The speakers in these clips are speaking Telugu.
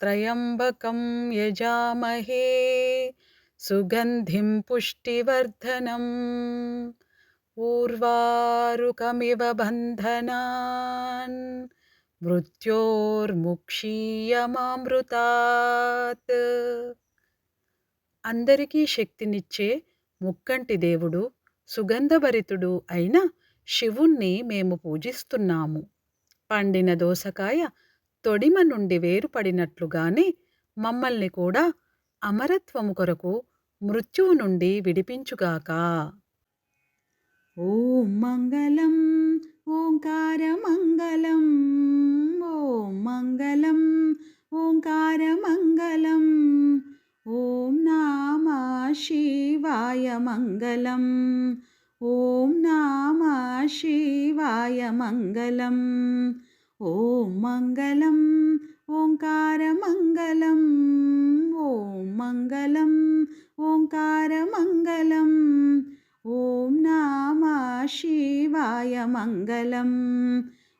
त्र्यम्बकं यजामहे सुगन्धिं पुष्टिवर्धनम् ऊर्वारुकमिव बन्धनान् మృత్యోర్ముక్షీయమామృతాత్ అందరికీ శక్తినిచ్చే ముక్కంటి దేవుడు సుగంధభరితుడు అయిన శివుణ్ణి మేము పూజిస్తున్నాము పండిన దోసకాయ తొడిమ నుండి వేరుపడినట్లుగానే మమ్మల్ని కూడా అమరత్వము కొరకు మృత్యువు నుండి విడిపించుగాక. ఓం మంగళం ఓంకారమంగళం ఓం మంగళం ఓంకారమంగళం ఓం నామ శివాయ మంగళం ఓం నామ శివాయ మంగళం. ഓം മംഗളം ഓംകാരമംഗലം ഓം മംഗളം ഓംകാരമംഗലം ഓം നാമ ശിവായ മംഗളം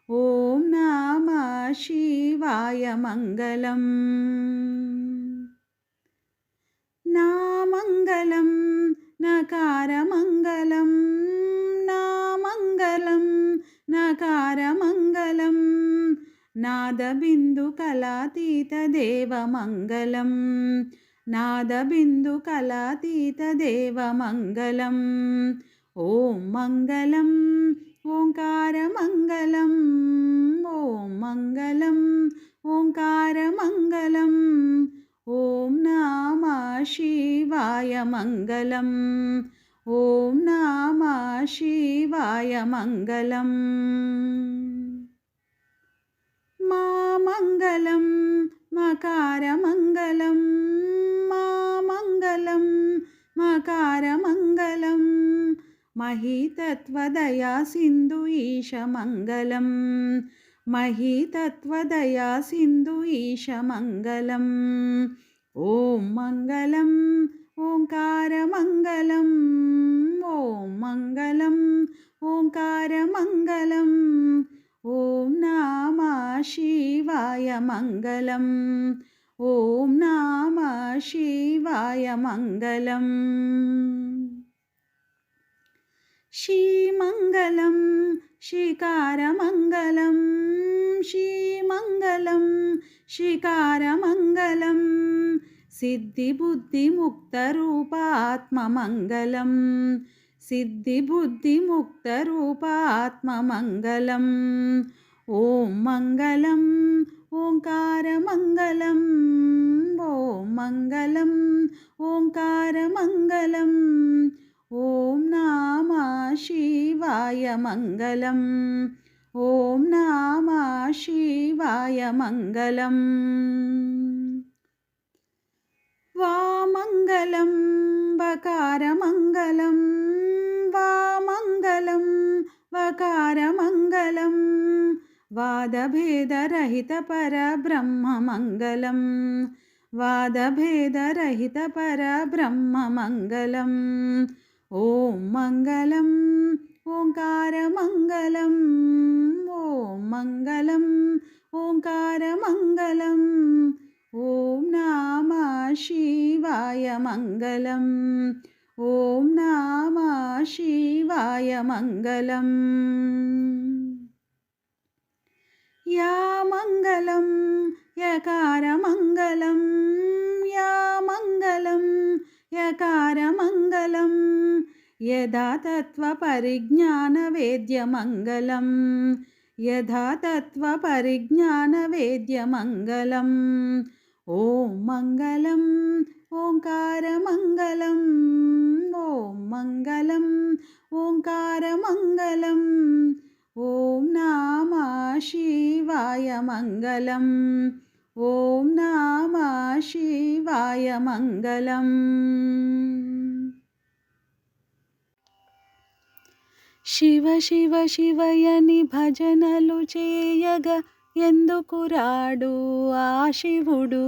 ഓം നാമ ശിവായ മംഗളം നാമംഗലം നകാരമംഗലം നാമംഗലം నకారమంగళం. నా మంగళం నాదబిందు కళాతీత దేవమంగళం. నాదబిందుకలాతీతదేవమంగళం ఓం మంగళం ఓంకారమంగళం. ఓం మంగళం ఓంకారమంగళం. ఓం నామ శివాయ మంగళం. ఓం నామ శివాయ మంగళం. మా మంగళం మకారమంగళం మా మంగళం మకారమంగళం మహీతత్వదయా సింధు ఈశమంగళం మహీతత్వదయా సింధు ఈశమంగళం ఓం మంగళం ఓంకారమంగళం ఓం మంగళం ఓంకారమంగళం ఓం నామ శివాయ మంగళం ఓం నామ శివాయ మంగళం శ్రీమంగళం శికారమంగళం శ్రీమంగళం శికారమంగళం सिद्धिबुद्धिमुक्तरूपात्ममङ्गलं सिद्धिबुद्धिमुक्तरूपात्ममङ्गलम्। ॐ मङ्गलम् ओङ्कारमङ्गलम्। ॐ मङ्गलम् ओङ्कारमङ्गलम्। ॐ नामाशिवाय मङ्गलम्। ॐ नाम शिवाय मङ्गलम्। वामङ्गलं वकारमङ्गलं वामङ्गलं वकारमङ्गलं वादभेदरहितपरब्रह्ममङ्गलं वादभेदरहितपरब्रह्ममङ्गलम् ॐ मङ्गलम् ओङ्कारमङ्गलम् ॐ मङ्गलम् ओङ्कारमङ्गलम् ఓం నామ శివాయ మంగళం. ఓం నామ శివాయ మంగళం. యా మంగళం యకారమంగళం యా మంగళం యకారమంగళం యథా తత్వపరిజ్ఞానవేద్యమంగళం యథా తత్వపరిజ్ఞానవేద్యమంగళం ఓం మంగళం ఓంకార మంగళం ఓం మంగళం ఓంకార మంగళం ఓం నామ శివాయ మంగళం ఓం నామ శివాయ మంగళం. శివ శివ శివయని భజనలు చేయగా ఎందుకు రాడు ఆ శివుడు?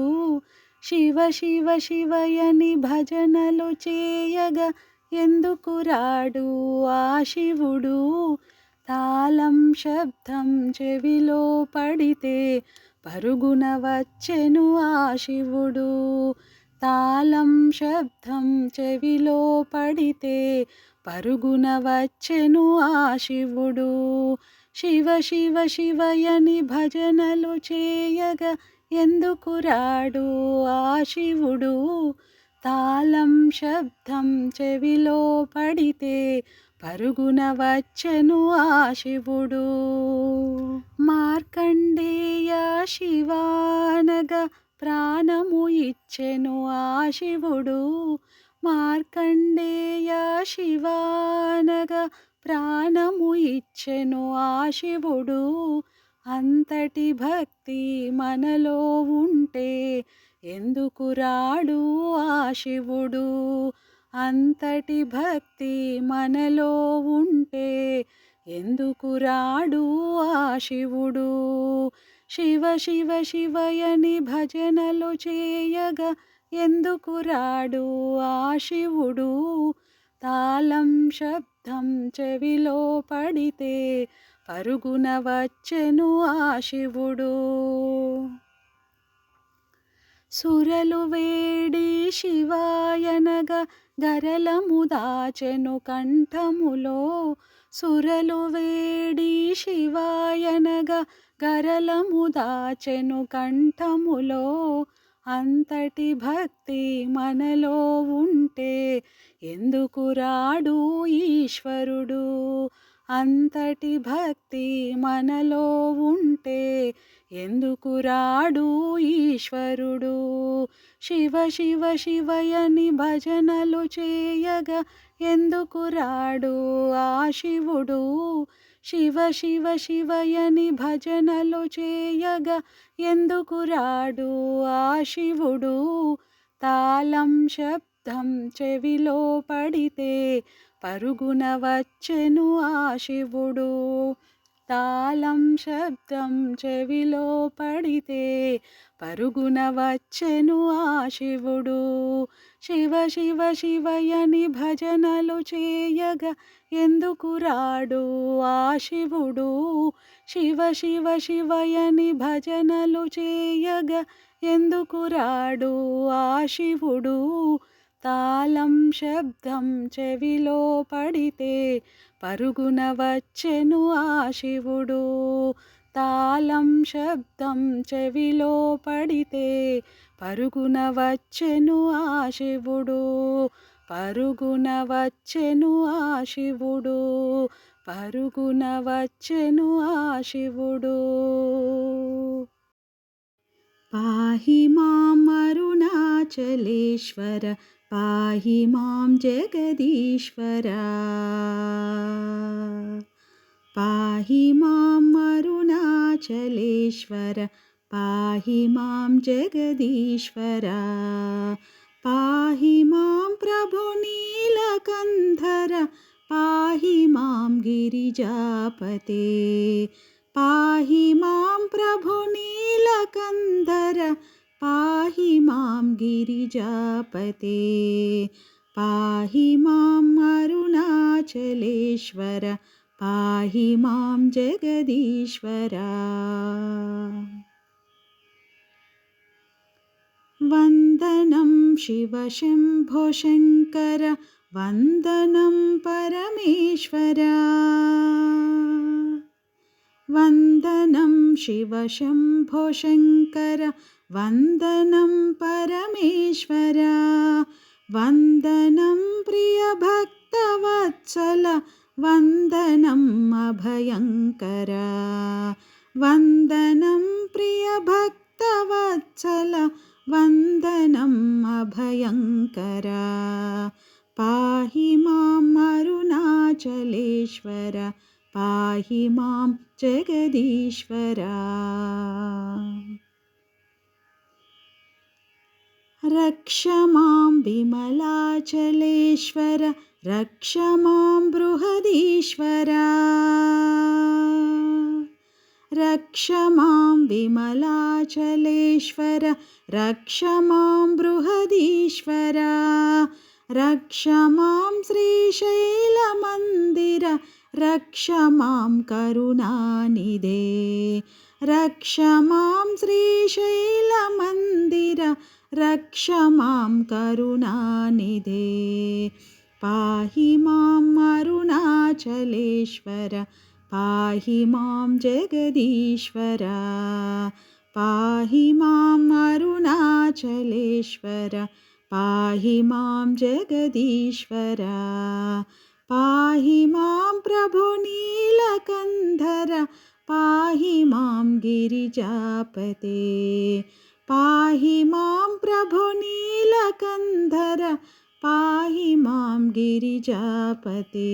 శివ శివ శివయని భజనలు చేయగా ఎందుకు రాడు ఆ శివుడు? తాళం శబ్దం చెవిలో పడితే పరుగున వచ్చెను ఆ శివుడు. తాళం శబ్దం చెవిలో పడితే పరుగున వచ్చెను ఆ శివుడు. శివ శివ శివయని భజనలు చేయగా ఎందుకు రాడు ఆ శివుడు? తాళం శబ్దం చెవిలో పడితే పరుగున వచ్చెను ఆ శివుడు. మార్కండేయ శివానగా ప్రాణము ఇచ్చెను ఆ శివుడు. మార్కండేయ శివానగా ప్రాణము ఇచ్చెను ఆ శివుడు. అంతటి భక్తి మనలో ఉంటే ఎందుకు రాడు ఆ శివుడు? అంతటి భక్తి మనలో ఉంటే ఎందుకు రాడు ఆ శివుడు? శివ శివ శివయని భజనలు చేయగా ఎందుకు రాడు ఆ శివుడు? తాళం శబ్ద చెవిలో పడితే పరుగున వచ్చెను ఆ శివుడు. సురలు వేడి శివాయనగా గరలము దాచెను కంఠములో. సురలు వేడి శివాయనగా గరలము దాచెను కంఠములో. అంతటి భక్తి మనలో ఉంటే ఎందుకు రాడు ఈశ్వరుడు? అంతటి భక్తి మనలో ఉంటే ఎందుకు రాడు ఈశ్వరుడు? శివ శివ శివయని భజనలు చేయగా ఎందుకు రాడు ఆ శివుడు? శివ శివ శివయని భజనలు చేయగా ఎందుకు రాడు ఆ శివుడు? తాళం శబ్దం చెవిలో పడితే పరుగున వచ్చెను ఆ శివుడు. తాళం శబ్దం చెవిలో పడితే పరుగున వచ్చెను ఆ శివుడు. శివ శివ శివయని భజనలు చేయగా ఎందుకు రాడు ఆ శివుడు? శివ శివ శివయని భజనలు చేయగా ఎందుకు రాడు ఆ శివుడు? తాళం శబ్దం చెవిలో పడితే పరుగున వచ్చెను ఆ శివుడు. తాళం శబ్దం చెవిలో పడితే పరుగున వచ్చెను ఆ శివుడు. పరుగున వచ్చెను ఆ శివుడు. పరుగున వచ్చెను ఆ శివుడు. పాహి మాం पाहि मां जगदीश्वरा। पाहि मां मरुणाचलेश्वर पाहि मां जगदीश्वरा। पाहि मां प्रभुनीलकन्धर पाहि मां गिरिजापते। पाहि मां प्रभुनीलकन्धर पाहि मां गिरिजापते पाहि मां अरुणाचलेश्वर पाहि मां जगदीश्वरा। वन्दनं शिवशम्भोशङ्कर वन्दनं परमेश्वरा। वन्दनं शिवशम्भोशङ्कर वन्दनं परमेश्वर वन्दनं प्रियभक्तवत्सल वन्दनम् अभयङ्कर वन्दनं प्रियभक्तवत्सल वन्दनम् अभयङ्कर। पाहि माम् अरुणाचलेश्वर पाहि मां जगदीश्वरा। रक्ष मां विमलाचलेश्वर रक्ष मां बृहदीश्वर। रक्ष मां विमलाचलेश्वर रक्ष मां बृहदीश्वर। रक्ष मां श्रीशैलमन्दिर रक्ष मां करुणानिदे रक्ष मां श्रीशैलमन्दिर रक्ष मां करुणानिधे। पाहि माम् अरुणाचलेश्वर पाहि मां जगदीश्वर पाहि माम् अरुणाचलेश्वर पाहि मां जगदीश्वर पाहि मां प्रभुनीलकन्धर पाहि मां गिरिजापते पाहि मां प्रभुनीलकन्धर पाहि मां गिरिजापते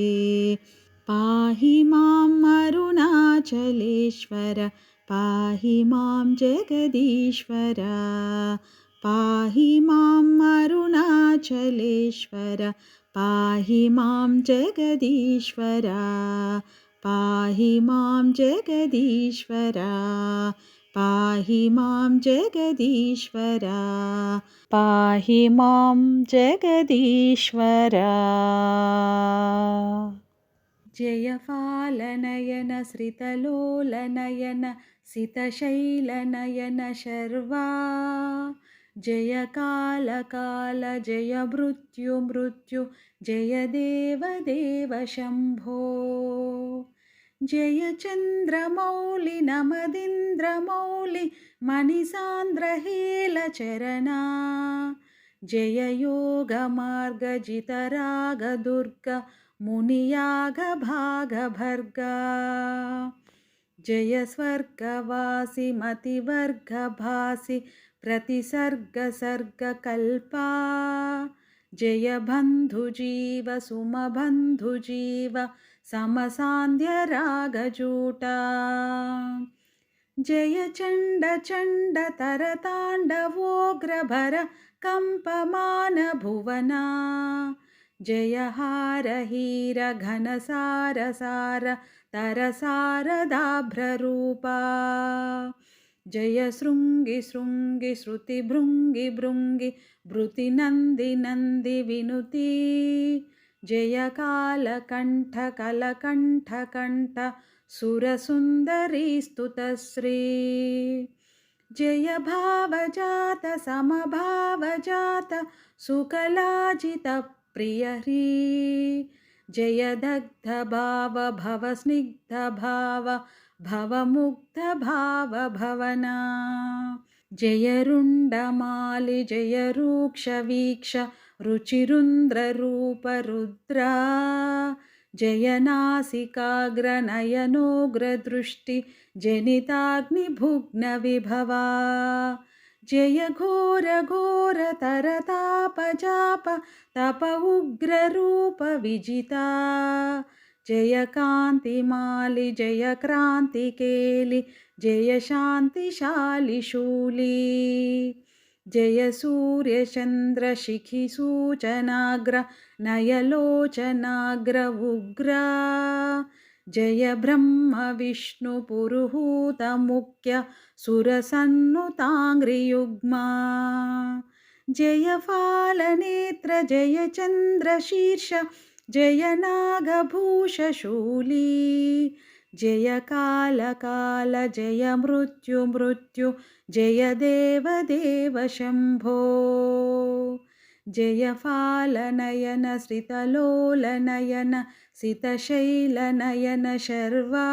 पाहि माम् अरुणाचलेश्वर पाहि मां जगदीश्वर पाहि माम् अरुणाचलेश्वर पाहि मां जगदीश्वर पाहि मां जगदीश्वर पाहि मां जगदीश्वर। पाहि मां जगदीश्वर। जयफालनयन श्रितलोलनयन सितशैलनयन शर्वा जय कालकाल जय मृत्यु मृत्यु जय देवदेव शम्भो जय चन्द्रमौलि नमदिन्द्रमौलि मणिसान्द्रहेलचरणा। जय योगमार्गजितरागदुर्ग मुनियागभागभर्गा। जय स्वर्गवासि मतिवर्गभासि प्रतिसर्गसर्गकल्पा। जय बन्धुजीव सुमबन्धुजीव समसान्ध्यरागचूटा जय तरताण्डवोग्रभर कम्पमानभुवना। जय हारहीरघनसारसार तरसारदाभ्ररूपा। जय श्रृङ्गि शृङ्गि श्रुतिभृङ्गि भृङ्गि भृतिनन्दि नन्दि विनुती। जयकालकण्ठकलकण्ठकण्ठ सुरसुन्दरी स्तुतश्री। जय भावजात समभावजात सुकलाजितप्रियरी जय दग्ध भाव भवस्निग्धभाव भवमुग्धभाव भवना जयरुण्डमालिजय रूक्षवीक्षरुचिरुन्द्ररूपरुद्रा जयनासिकाग्रनयनोग्रदृष्टिजनिताग्निभुग्नविभवा जयघोरघोरतरतापजाप तप उग्ररूपविजिता। जय कान्तिमालि जय क्रान्तिकेलि जय शान्तिशालिशूली जय सूर्यचन्द्रशिखिसूचनाग्र नयलोचनाग्र उग्रा जय ब्रह्मविष्णुपुरुहूतमुख्य सुरसन्नुताङ्घ्रियुग्मा जय फालनेत्र जय चन्द्रशीर्ष जय नागभूषशूली जय कालकाल जय मृत्यु मृत्यु जय देवदेव शम्भो जय फालनयन श्रितलोलनयन सितशैलनयन शर्वा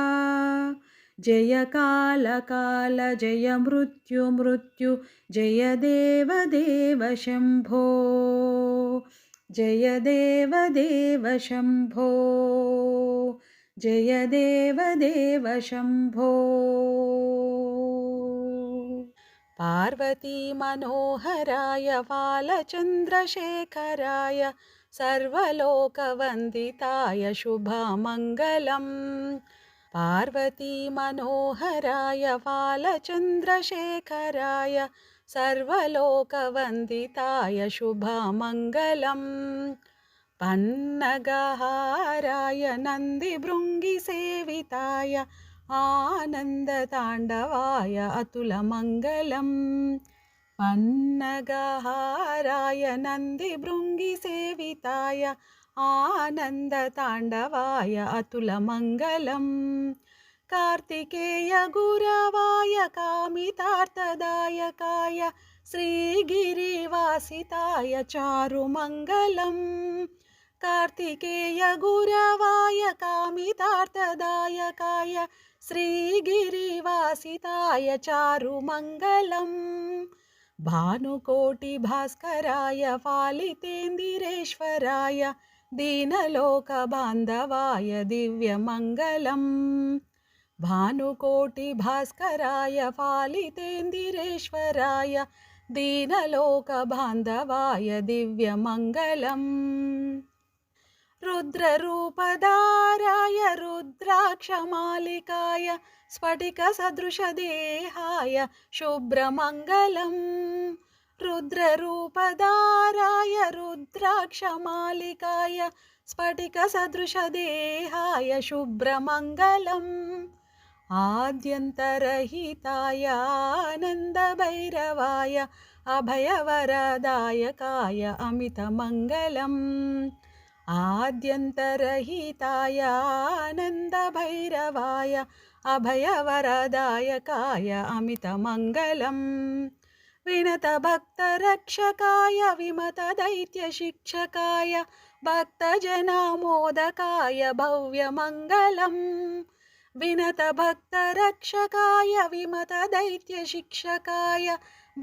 जय कालकाल जय मृत्यु मृत्यु जय देवदेव शम्भो जय देवदेव शम्भो जय देवदेव शम्भो पार्वतीमनोहराय बालचन्द्रशेखराय सर्वलोकवन्दिताय शुभमङ्गलम् पार्वतीमनोहराय बालचन्द्रशेखराय సర్వలోకవందితాయ శుభమంగళం. పన్నగహారాయ నంది భృంగి సేవితాయ ఆనందతాండవాయ అతుల మంగళం. పన్నగహారాయ నంది భృంగి సేవితాయ ఆనందతాండవాయ అతుల మంగళం. कार्तिकेय गुरवाय कामितार्थदायकाय श्रीगिरिवासिताय चारुमङ्गलम्। कार्तिकेय गुरवाय कामितार्थदायकाय श्रीगिरिवासिताय चारुमङ्गलम्। भानुकोटिभास्कराय फालितेन्दिरेश्वराय दीनलोकबान्धवाय दिव्यमङ्गलम् भानुकोटिभास्कराय फालितेन्दिरेश्वराय दीनलोकबान्धवाय दिव्यमङ्गलम् रुद्ररूपधाराय रुद्राक्षमालिकाय स्फटिकसदृशदेहाय शुभ्रमङ्गलम् रुद्ररूपधाराय रुद्राक्षमालिकाय स्फटिकसदृशदेहाय शुभ्रमङ्गलम् आद्यन्तरहिताय आनन्दभैरवाय अभयवरदायकाय अमितमङ्गलम्। आद्यन्तरहिताय आनन्दभैरवाय अभयवरदायकाय अमितमङ्गलम्। विनतभक्तरक्षकाय विमतदैत्यशिक्षकाय भक्तजनामोदकाय भव्यमङ्गलम् विनतभक्तरक्षकाय विमतदैत्यशिक्षकाय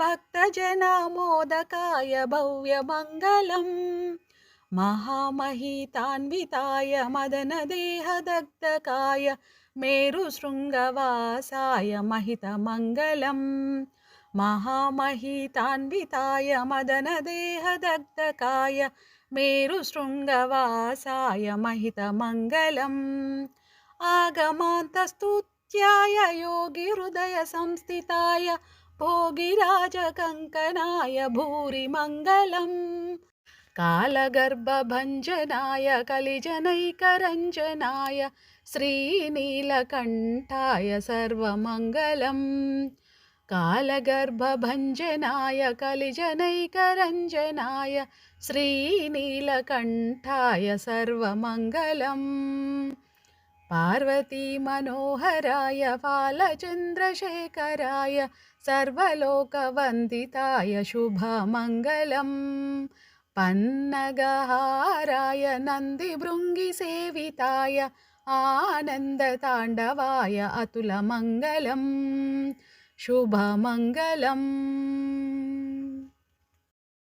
भक्तजनामोदकाय भव्यमङ्गलम् महामहितान्विताय मदनदेहदग्धकाय मेरुशृङ्गवासाय महितमङ्गलम् महामहितान्विताय मदनदेहदग्धकाय मेरुशृङ्गवासाय महितमङ्गलम् ആഗമാന്തസ്തുത്യായ യോഗി ഹൃദയ സംസ്ഥിതായ ഭോഗിരാജകങ്കനായ ഭൂരിമംഗലം. കാലഗർഭഭഞ്ജനായ കലിജനൈകരഞ്ജനായ ശ്രീനീലകണ്ഠായ സർവമംഗലം. കാലഗർഭഭഞ്ജനായ കലിജനൈകരഞ്ജനായ ശ്രീനീലകണ്ഠായ സർവമംഗലം. पार्वतीमनोहराय फालचन्द्रशेखराय सर्वलोकवन्दिताय शुभमङ्गलम् पन्नगहाराय नन्दिभृङ्गिसेविताय आनन्दताण्डवाय अतुलमङ्गलम् शुभमङ्गलम्